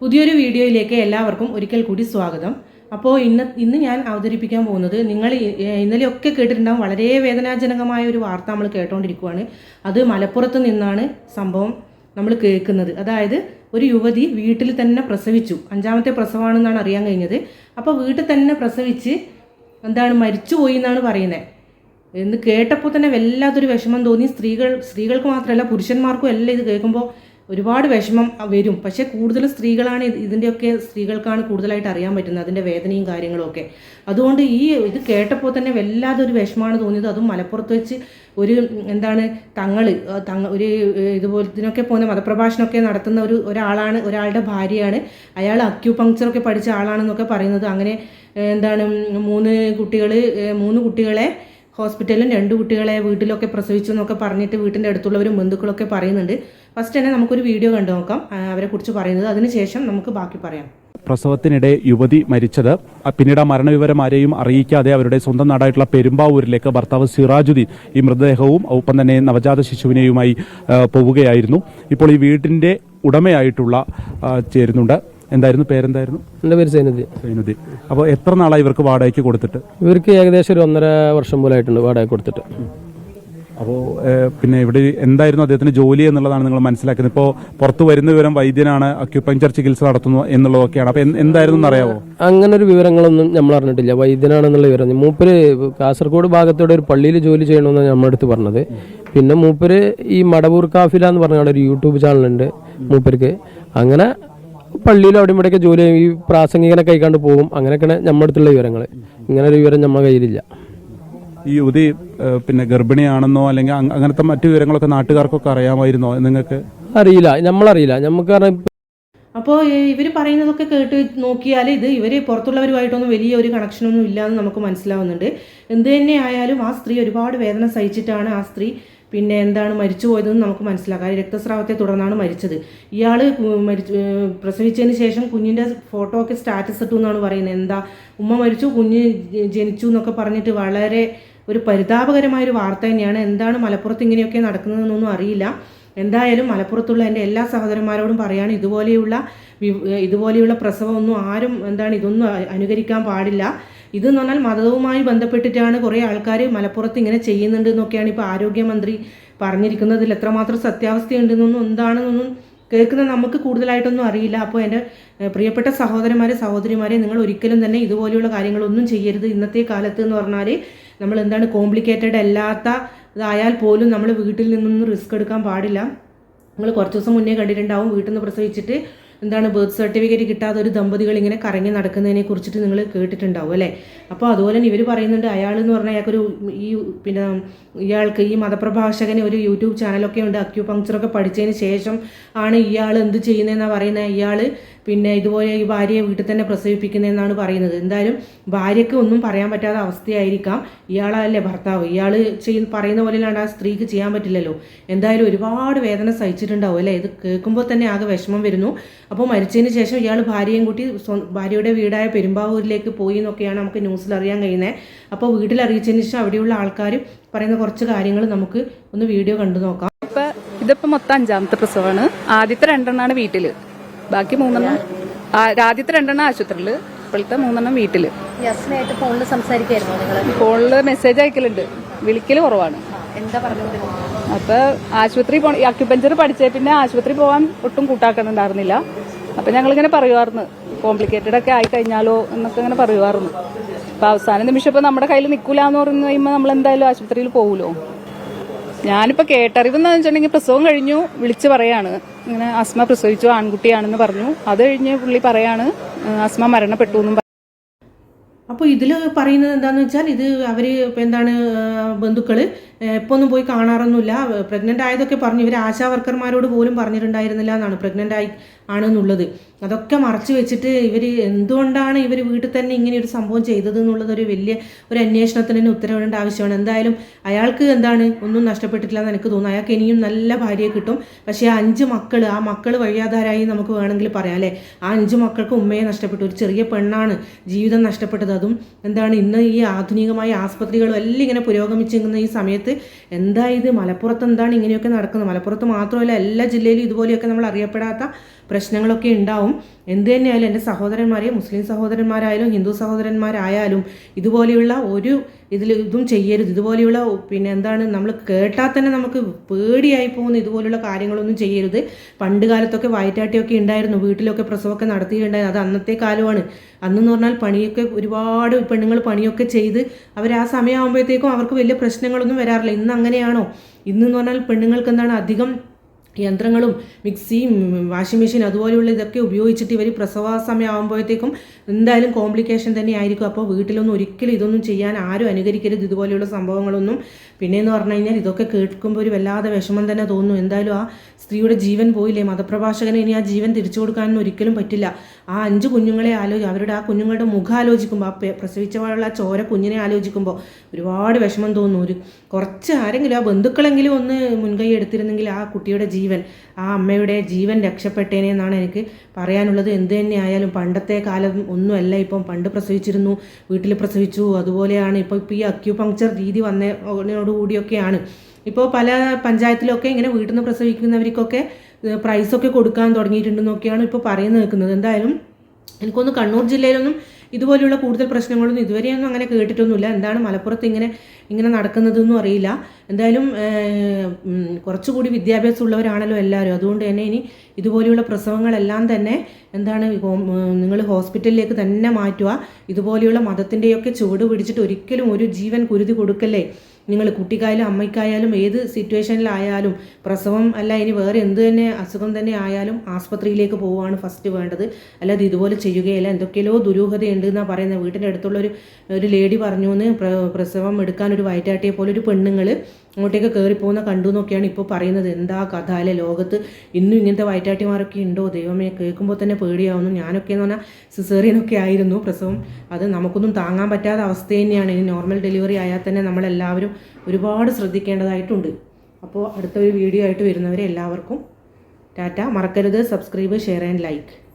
പുതിയൊരു വീഡിയോയിലേക്ക് എല്ലാവർക്കും ഒരിക്കൽ കൂടി സ്വാഗതം. അപ്പോൾ ഇന്ന് ഇന്ന് ഞാൻ അവതരിപ്പിക്കാൻ പോകുന്നത് നിങ്ങൾ ഇന്നലെയൊക്കെ കേട്ടിട്ടുണ്ടാകും വളരെ വേദനാജനകമായ ഒരു വാർത്ത നമ്മൾ കേട്ടുകൊണ്ടിരിക്കുകയാണ് അത് മലപ്പുറത്ത് നിന്നാണ് സംഭവം നമ്മൾ കേൾക്കുന്നത്. അതായത് ഒരു യുവതി വീട്ടിൽ തന്നെ പ്രസവിച്ചു. അഞ്ചാമത്തെ പ്രസവമാണെന്നാണ് അറിയാൻ കഴിഞ്ഞത്. അപ്പോൾ വീട്ടിൽ തന്നെ പ്രസവിച്ച് എന്താണ് മരിച്ചുപോയി എന്നാണ് പറയുന്നത്. എന്ന് കേട്ടപ്പോൾ തന്നെ വല്ലാത്തൊരു വിഷമം തോന്നി. സ്ത്രീകൾ സ്ത്രീകൾക്ക് മാത്രമല്ല പുരുഷന്മാർക്കും എല്ലാം ഇത് കേൾക്കുമ്പോൾ ഒരുപാട് വിഷമം വരും. പക്ഷേ കൂടുതൽ സ്ത്രീകളാണ് ഇത് ഇതിന്റെയൊക്കെ സ്ത്രീകൾക്കാണ് കൂടുതലായിട്ട് അറിയാൻ പറ്റുന്നത് അതിന്റെ വേദനയും കാര്യങ്ങളും ഒക്കെ അതുകൊണ്ട് ഈ ഇത് കേട്ടപ്പോൾ തന്നെ വല്ലാതെ ഒരു വിഷമമാണ് തോന്നിയത്. അതും മലപ്പുറത്ത് വെച്ച് ഒരു എന്താണ് തങ്ങൾ തങ്ങ ഒരു ഇതുപോലെ ഇതിനൊക്കെ പോകുന്ന മതപ്രഭാഷണമൊക്കെ നടത്തുന്ന ഒരു ഒരാളാണ് ഒരാളുടെ ഭാര്യയാണ്. അയാൾ അക്യൂപങ്ക്ചറൊക്കെ പഠിച്ച ആളാണെന്നൊക്കെ പറയുന്നത്. അങ്ങനെ എന്താണ് മൂന്ന് കുട്ടികൾ മൂന്ന് കുട്ടികളെ ഹോസ്പിറ്റലിലും രണ്ട് കുട്ടികളെ വീട്ടിലൊക്കെ പ്രസവിച്ചു എന്നൊക്കെ പറഞ്ഞിട്ട് വീട്ടിന്റെ അടുത്തുള്ളവരും ബന്ധുക്കളൊക്കെ പറയുന്നുണ്ട്. ഫസ്റ്റ് തന്നെ നമുക്കൊരു വീഡിയോ കണ്ടു നോക്കാം. അവരെക്കുറിച്ച് പറയുന്നത്. അതിനുശേഷം നമുക്ക് ബാക്കി പറയാം. പ്രസവത്തിനിടെ യുവതി മരിച്ചത്. പിന്നീട് മരണവിവരം ആരെയും അറിയിക്കാതെ അവരുടെ സ്വന്തം നാടായിട്ടുള്ള പെരുമ്പാവൂരിലേക്ക് ഭർത്താവ് സിറാജുദ്ദീൻ ഈ മൃതദേഹവും ഒപ്പം തന്നെ നവജാത ശിശുവിനെയുമായി പോവുകയായിരുന്നു. ഇപ്പോൾ ഈ വീടിന്റെ ഉടമയായിട്ടുള്ള ചേരുന്നുണ്ട്. എന്തായിരുന്നു? പേരെന്തായിരുന്നു? എന്റെ പേര് സൈനുദ്ദീൻ സൈനുദ്ദീൻ അപ്പോൾ എത്ര നാളായി ഇവർക്ക് വാടകയ്ക്ക് കൊടുത്തിട്ട്? ഇവർക്ക് ഏകദേശം ഒരു ഒന്നര വർഷം പോലെ ആയിട്ടുണ്ട് വാടക കൊടുത്തിട്ട്. അപ്പോൾ പിന്നെ ഇവിടെ എന്തായിരുന്നു അദ്ദേഹത്തിന് ജോലി എന്നുള്ളതാണ് നിങ്ങൾ മനസ്സിലാക്കുന്നത്. ഇപ്പോൾ പുറത്തു വരുന്ന വിവരം വൈദ്യനാണ് അക്യുപഞ്ചർ ചികിത്സ നടത്തുന്നു എന്നുള്ളതൊക്കെയാണ്. അപ്പോൾ എന്ത്- എന്തായിരുന്നു എന്നറിയാവോ? അങ്ങനെ ഒരു വിവരങ്ങളൊന്നും നമ്മൾ അറിഞ്ഞിട്ടില്ല. വൈദ്യനാണെന്നുള്ള വിവരം. മൂപ്പര് കാസർഗോഡ് ഭാഗത്തോടെ ഒരു പള്ളിയിൽ ജോലി ചെയ്യണമെന്നാണ് നമ്മളടുത്ത് പറഞ്ഞത്. പിന്നെ മൂപ്പര് ഈ മടവൂർ കാഫില എന്ന് പറഞ്ഞ ഒരു യൂട്യൂബ് ചാനലുണ്ട് മൂപ്പർക്ക്. അങ്ങനെ പള്ളിയിൽ അവിടെ ഇവിടെയൊക്കെ ജോലി ഈ പ്രാസംഗികനെ കൈക്കാണ്ട് പോകും. അങ്ങനെയൊക്കെയാണ് നമ്മുടെ അടുത്തുള്ള വിവരങ്ങൾ ഇങ്ങനെ ഒരു വിവരം നമ്മുടെ കയ്യിലില്ല. ഈ യുവതി പിന്നെ ഗർഭിണിയാണെന്നോ അല്ലെങ്കിൽ അങ്ങനത്തെ മറ്റു വിവരങ്ങളൊക്കെ നാട്ടുകാർക്കൊക്കെ അറിയാമായിരുന്നോ നിങ്ങൾക്ക്? അറിയില്ല. നമ്മളറിയില്ല. നമുക്ക് കാരണം അപ്പോൾ ഇവർ പറയുന്നതൊക്കെ കേട്ട് നോക്കിയാൽ ഇത് ഇവർ പുറത്തുള്ളവരുമായിട്ടൊന്നും വലിയ ഒരു കണക്ഷനൊന്നും ഇല്ലയെന്ന് നമുക്ക് മനസ്സിലാവുന്നുണ്ട്. എന്ത് തന്നെ ആയാലും ആ സ്ത്രീ ഒരുപാട് വേദന സഹിച്ചിട്ടാണ് ആ സ്ത്രീ പിന്നെ എന്താണ് മരിച്ചു പോയതെന്ന് നമുക്ക് മനസ്സിലാക്കാം. രക്തസ്രാവത്തെ തുടർന്നാണ് മരിച്ചത്. ഇയാൾ മരിച്ചു പ്രസവിച്ചതിന് ശേഷം കുഞ്ഞിന്റെ ഫോട്ടോ ഒക്കെ സ്റ്റാറ്റസ് ഇട്ടു എന്നാണ് പറയുന്നത്. എന്താ ഉമ്മ മരിച്ചു കുഞ്ഞ് ജനിച്ചു എന്നൊക്കെ പറഞ്ഞിട്ട് വളരെ ഒരു പരിതാപകരമായ ഒരു വാർത്ത തന്നെയാണ്. എന്താണ് മലപ്പുറത്ത് ഇങ്ങനെയൊക്കെ നടക്കുന്നതെന്നൊന്നും അറിയില്ല. എന്തായാലും മലപ്പുറത്തുള്ള എന്റെ എല്ലാ സഹോദരന്മാരോടും പറയാണ് ഇതുപോലെയുള്ള ഇതുപോലെയുള്ള പ്രസവമൊന്നും ആരും എന്താണ് ഇതൊന്നും അനുകരിക്കാൻ പാടില്ല. ഇതെന്ന് പറഞ്ഞാൽ മതവുമായി ബന്ധപ്പെട്ടിട്ടാണ് കുറേ ആൾക്കാർ മലപ്പുറത്ത് ഇങ്ങനെ ചെയ്യുന്നുണ്ട് എന്നൊക്കെയാണ് ഇപ്പോൾ ആരോഗ്യമന്ത്രി പറഞ്ഞിരിക്കുന്നതിൽ എത്രമാത്രം സത്യാവസ്ഥയുണ്ടെന്നൊന്നും എന്താണെന്നൊന്നും കേൾക്കുന്ന നമുക്ക് കൂടുതലായിട്ടൊന്നും അറിയില്ല. അപ്പോൾ എന്റെ പ്രിയപ്പെട്ട സഹോദരന്മാരെ സഹോദരിമാരെ നിങ്ങൾ ഒരിക്കലും തന്നെ ഇതുപോലെയുള്ള കാര്യങ്ങളൊന്നും ചെയ്യരുത്. ഇന്നത്തെ കാലത്ത് എന്ന് പറഞ്ഞാൽ നമ്മൾ എന്താണ് കോംപ്ലിക്കേറ്റഡ് അല്ലാത്ത ഇതായാൽ പോലും നമ്മൾ വീട്ടിൽ നിന്നൊന്നും റിസ്ക് എടുക്കാൻ പാടില്ല. നിങ്ങൾ കുറച്ച് ദിവസം മുന്നേ കണ്ടിട്ടുണ്ടാവും വീട്ടിൽ നിന്ന് പ്രസവിച്ചിട്ട് എന്താണ് ബർത്ത് സർട്ടിഫിക്കറ്റ് കിട്ടാതെ ഒരു ദമ്പതികൾ ഇങ്ങനെ കറങ്ങി നടക്കുന്നതിനെ കുറിച്ചിട്ട് നിങ്ങൾ കേട്ടിട്ടുണ്ടാവും അല്ലേ? അപ്പോൾ അതുപോലെ തന്നെ ഇവർ പറയുന്നുണ്ട് അയാൾ എന്ന് പറഞ്ഞാൽ അയാൾക്കൊരു ഈ പിന്നെ ഇയാൾക്ക് ഈ മതപ്രഭാഷകന് ഒരു യൂട്യൂബ് ചാനലൊക്കെ ഉണ്ട് അക്യൂപങ്ക്ചറൊക്കെ പഠിച്ചതിന് ശേഷം ആണ് ഇയാൾ എന്ത് ചെയ്യുന്നതെന്നാണ് പറയുന്നത്? ഇയാൾ പിന്നെ ഇതുപോലെ ഈ ഭാര്യയെ വീട്ടിൽ തന്നെ പ്രസവിപ്പിക്കുന്നതെന്നാണ് പറയുന്നത്. എന്തായാലും ഭാര്യയ്ക്ക് ഒന്നും പറയാൻ പറ്റാത്ത അവസ്ഥയായിരിക്കാം ഇയാളല്ലേ ഭർത്താവ്. ഇയാൾ ചെയ്യുന്ന പറയുന്ന പോലെയല്ലാണ്ട് ആ സ്ത്രീക്ക് ചെയ്യാൻ പറ്റില്ലല്ലോ. എന്തായാലും ഒരുപാട് വേദന സഹിച്ചിട്ടുണ്ടാവും അല്ലേ? ഇത് കേൾക്കുമ്പോൾ തന്നെ ആകെ വിഷമം വരുന്നു. അപ്പോൾ മരിച്ചതിന് ശേഷം ഇയാൾ ഭാര്യയും കൂട്ടി ഭാര്യയുടെ വീടായ പെരുമ്പാവൂരിലേക്ക് പോയി എന്നൊക്കെയാണ് നമുക്ക് ന്യൂസിൽ അറിയാൻ കഴിയുന്നത്. അപ്പോൾ വീട്ടിൽ അറിയിച്ചതിന് ശേഷം അവിടെയുള്ള ആൾക്കാർ പറയുന്ന കുറച്ച് കാര്യങ്ങൾ നമുക്ക് ഒന്ന് വീഡിയോ കണ്ടു നോക്കാം. ഇപ്പൊ ഇതിപ്പോ മൊത്തം അഞ്ചാമത്തെ പ്രസവമാണ്. ആദ്യത്തെ രണ്ടെണ്ണമാണ് വീട്ടിൽ ബാക്കി മൂന്നെണ്ണം ആ- ആദ്യത്തെ രണ്ടെണ്ണം ആശുപത്രിയിൽ ഇപ്പോഴത്തെ മൂന്നെണ്ണം വീട്ടിൽ ഫോണിൽ സംസാരിക്കായിരുന്നോ ഫോണിൽ മെസ്സേജ് അയക്കലുണ്ട്. വിളിക്കൽ കുറവാണ്. എന്താ അപ്പൊ ആശുപത്രി അക്യുപഞ്ചർ പഠിച്ചേ പിന്നെ ആശുപത്രി പോവാൻ ഒട്ടും കൂട്ടാക്കണുണ്ടായിരുന്നില്ല അപ്പൊ ഞങ്ങളിങ്ങനെ പറയുമായിരുന്നു കോംപ്ലിക്കേറ്റഡ് ഒക്കെ ആയി കഴിഞ്ഞാലോ എന്നൊക്കെ ഇങ്ങനെ പറയുമായിരുന്നു അപ്പം അവസാന നിമിഷം ഇപ്പോൾ നമ്മുടെ കയ്യിൽ നിൽക്കില്ല എന്ന് പറഞ്ഞു കഴിയുമ്പോൾ നമ്മൾ എന്തായാലും ആശുപത്രിയിൽ പോകുമല്ലോ ഞാനിപ്പോൾ കേട്ടറിവ് എന്ന് വെച്ചിട്ടുണ്ടെങ്കിൽ പ്രസവം കഴിഞ്ഞു വിളിച്ച് പറയാണ്. ഇങ്ങനെ അസ്മ പ്രസവിച്ചു ആൺകുട്ടിയാണെന്ന് പറഞ്ഞു. അത് കഴിഞ്ഞ് പുള്ളി പറയാണ് അസ്മ മരണപ്പെട്ടു എന്നും അപ്പോൾ ഇതിൽ പറയുന്നത് എന്താണെന്ന് വെച്ചാൽ ഇത് അവർ എന്താണ് ബന്ധുക്കൾ ഇപ്പോൾ ഒന്നും പോയി കാണാറൊന്നുമില്ല. പ്രഗ്നന്റ് ആയതൊക്കെ പറഞ്ഞു. ഇവർ ആശാ വർക്കർമാരോട് പോലും പറഞ്ഞിട്ടുണ്ടായിരുന്നില്ല എന്നാണ് പ്രഗ്നന്റ് ആയി ആണെന്നുള്ളത്. അതൊക്കെ മറച്ചു വെച്ചിട്ട് ഇവർ എന്തുകൊണ്ടാണ് ഇവർ വീട്ടിൽ തന്നെ ഇങ്ങനെ ഒരു സംഭവം ചെയ്തത് എന്നുള്ളത് ഒരു വലിയ ഒരു അന്വേഷണത്തിന് തന്നെ ഉത്തരവിടേണ്ട ആവശ്യമാണ്. എന്തായാലും അയാൾക്ക് എന്താണ്? ഒന്നും നഷ്ടപ്പെട്ടിട്ടില്ല എന്ന് എനിക്ക് തോന്നുന്നു. അയാൾക്ക് ഇനിയും നല്ല ഭാര്യയെ കിട്ടും. പക്ഷേ ആ അഞ്ച് മക്കൾ ആ മക്കൾ വഴിയാധാരായി നമുക്ക് വേണമെങ്കിൽ പറയാം അല്ലേ? ആ അഞ്ച് മക്കൾക്ക് ഉമ്മയെ നഷ്ടപ്പെട്ടു. ഒരു ചെറിയ പെണ്ണാണ് ജീവിതം നഷ്ടപ്പെട്ടത്. അതും എന്താണ് ഇന്ന് ഈ ആധുനികമായ ആസ്പത്രികളും എല്ലാം ഇങ്ങനെ പുരോഗമിച്ചിരിക്കുന്ന ഈ സമയത്ത് എന്താ ഇത്? മലപ്പുറത്ത് എന്താണ് ഇങ്ങനെയൊക്കെ നടക്കുന്നത്? മലപ്പുറത്ത് മാത്രമല്ല എല്ലാ ജില്ലയിലും ഇതുപോലെയൊക്കെ നമ്മൾ അറിയപ്പെടാത്ത പ്രശ്നങ്ങളൊക്കെ ഉണ്ടാവും. എന്ത് തന്നെയായാലും എന്റെ സഹോദരന്മാരെയും മുസ്ലിം സഹോദരന്മാരായാലും ഹിന്ദു സഹോദരന്മാരായാലും ഇതുപോലെയുള്ള ഒരു ഇതിൽ ഇതും ചെയ്യരുത്. ഇതുപോലെയുള്ള പിന്നെ എന്താണ് നമ്മൾ കേട്ടാൽ തന്നെ നമുക്ക് പേടിയായി പോകുന്ന ഇതുപോലുള്ള കാര്യങ്ങളൊന്നും ചെയ്യരുത്. പണ്ട് കാലത്തൊക്കെ വയറ്റാട്ടിയൊക്കെ ഉണ്ടായിരുന്നു. വീട്ടിലൊക്കെ പ്രസവമൊക്കെ നടത്തിയിട്ടുണ്ടായിരുന്നു. അത് അന്നത്തെ കാലമാണ്. അന്നെന്ന് പറഞ്ഞാൽ പണിയൊക്കെ ഒരുപാട് പെണ്ണുങ്ങൾ പണിയൊക്കെ ചെയ്ത് അവർ ആ സമയമാകുമ്പോഴത്തേക്കും അവർക്ക് വലിയ പ്രശ്നങ്ങളൊന്നും വരാറില്ല. ഇന്ന് അങ്ങനെയാണോ? ഇന്നെന്ന് പറഞ്ഞാൽ പെണ്ണുങ്ങൾക്ക് എന്താണ് അധികം യന്ത്രങ്ങളും മിക്സിയും വാഷിംഗ് മെഷീൻ അതുപോലെയുള്ള ഇതൊക്കെ ഉപയോഗിച്ചിട്ട് ഇവർ പ്രസവ സമയമാകുമ്പോഴത്തേക്കും എന്തായാലും കോംപ്ലിക്കേഷൻ തന്നെ ആയിരിക്കും അപ്പോൾ വീട്ടിലൊന്നും ഒരിക്കലും ഇതൊന്നും ചെയ്യാൻ ആരും അനുകരിക്കരുത്. ഇതുപോലെയുള്ള സംഭവങ്ങളൊന്നും പിന്നെയെന്ന് പറഞ്ഞു കഴിഞ്ഞാൽ ഇതൊക്കെ കേൾക്കുമ്പോൾ ഒരു വല്ലാതെ വിഷമം തന്നെ തോന്നും. എന്തായാലും ആ സ്ത്രീയുടെ ജീവൻ പോയില്ലേ? മതപ്രഭാഷകന് ഇനി ആ ജീവൻ തിരിച്ചു കൊടുക്കാനൊന്നും ഒരിക്കലും പറ്റില്ല. ആ അഞ്ച് കുഞ്ഞുങ്ങളെ ആലോചി അവരുടെ ആ കുഞ്ഞുങ്ങളുടെ മുഖം ആലോചിക്കുമ്പോൾ ആ പ്രസവിച്ചവളുള്ള ആ ചോര കുഞ്ഞിനെ ആലോചിക്കുമ്പോൾ ഒരുപാട് വിഷമം തോന്നും. ഒരു കുറച്ച് ആരെങ്കിലും ആ ബന്ധുക്കളെങ്കിലും ഒന്ന് മുൻകൈ എടുത്തിരുന്നെങ്കിൽ ആ കുട്ടിയുടെ ജീവൻ ആ അമ്മയുടെ ജീവൻ രക്ഷപ്പെട്ടേനെ എന്നാണ് എനിക്ക് പറയാനുള്ളത്. എന്ത് തന്നെ ആയാലും പണ്ടത്തെ കാലം ഒന്നുമല്ല. ഇപ്പം പണ്ട് പ്രസവിച്ചിരുന്നു വീട്ടിൽ പ്രസവിച്ചു. അതുപോലെയാണ് ഇപ്പോൾ ഇപ്പോൾ ഈ അക്യൂപങ്ക്ചർ രീതി വന്നതോടുകൂടിയൊക്കെയാണ് ഇപ്പോൾ പല പഞ്ചായത്തിലൊക്കെ ഇങ്ങനെ വീട്ടിൽ നിന്ന് പ്രസവിക്കുന്നവർക്കൊക്കെ പ്രൈസൊക്കെ കൊടുക്കാൻ തുടങ്ങിയിട്ടുണ്ടെന്നൊക്കെയാണ് ഇപ്പോൾ പറയുന്നത് നിൽക്കുന്നത് എന്തായാലും എനിക്കൊന്ന് കണ്ണൂർ ജില്ലയിലൊന്നും ഇതുപോലെയുള്ള കൂടുതൽ പ്രശ്നങ്ങളൊന്നും ഇതുവരെയൊന്നും അങ്ങനെ കേട്ടിട്ടൊന്നുമില്ല. എന്താണ് മലപ്പുറത്ത് ഇങ്ങനെ ഇങ്ങനെ നടക്കുന്നതെന്നും അറിയില്ല. എന്തായാലും കുറച്ചുകൂടി വിദ്യാഭ്യാസം ഉള്ളവരാണല്ലോ എല്ലാവരും. അതുകൊണ്ട് തന്നെ ഇനി ഇതുപോലെയുള്ള പ്രസവങ്ങളെല്ലാം തന്നെ എന്താണ് നിങ്ങൾ ഹോസ്പിറ്റലിലേക്ക് തന്നെ മാറ്റുക. ഇതുപോലെയുള്ള മതത്തിന്റെയൊക്കെ ചുവട് പിടിച്ചിട്ട് ഒരിക്കലും ഒരു ജീവൻ കുരുതി കൊടുക്കല്ലേ? നിങ്ങൾ കുട്ടിക്കായാലും അമ്മയ്ക്കായാലും ഏത് സിറ്റുവേഷനിലായാലും പ്രസവം അല്ല ഇനി വേറെ എന്ത് തന്നെ അസുഖം തന്നെ ആയാലും ആസ്പത്രിയിലേക്ക് പോവുകയാണ് ഫസ്റ്റ് വേണ്ടത്. അല്ലാതെ ഇതുപോലെ ചെയ്യുകയില്ല. എന്തൊക്കെയോ ദുരൂഹതയുണ്ട് എന്നാണ് പറയുന്നത് വീട്ടിന്റെ അടുത്തുള്ള ഒരു ഒരു ലേഡി പറഞ്ഞു എന്ന് പ്രസവം എടുക്കാൻ ഒരു വയറ്റാട്ടിയെ പോലെ ഒരു പെണ്ണുങ്ങൾ അങ്ങോട്ടേക്ക് കയറിപ്പോകുന്ന കണ്ടു എന്നൊക്കെയാണ് ഇപ്പോൾ പറയുന്നത്. എന്താ കഥ അല്ലെ ലോകത്ത്? ഇന്നും ഇങ്ങനത്തെ വയറ്റാട്ടിമാരൊക്കെ ഉണ്ടോ? ദൈവമേ കേൾക്കുമ്പോൾ തന്നെ പേടിയാവുന്നു. ഞാനൊക്കെ എന്ന് പറഞ്ഞാൽ സിസേറിയനൊക്കെ ആയിരുന്നു പ്രസവം. അത് നമുക്കൊന്നും താങ്ങാൻ പറ്റാത്ത അവസ്ഥ തന്നെയാണ്. ഇനി നോർമൽ ഡെലിവറി ആയാൽ തന്നെ നമ്മളെല്ലാവരും ഒരുപാട് ശ്രദ്ധിക്കേണ്ടതായിട്ടുണ്ട്. അപ്പോൾ അടുത്തൊരു വീഡിയോ ആയിട്ട് വരുന്നവരെ എല്ലാവർക്കും ടാറ്റ. മറക്കരുത്. Subscribe share and like.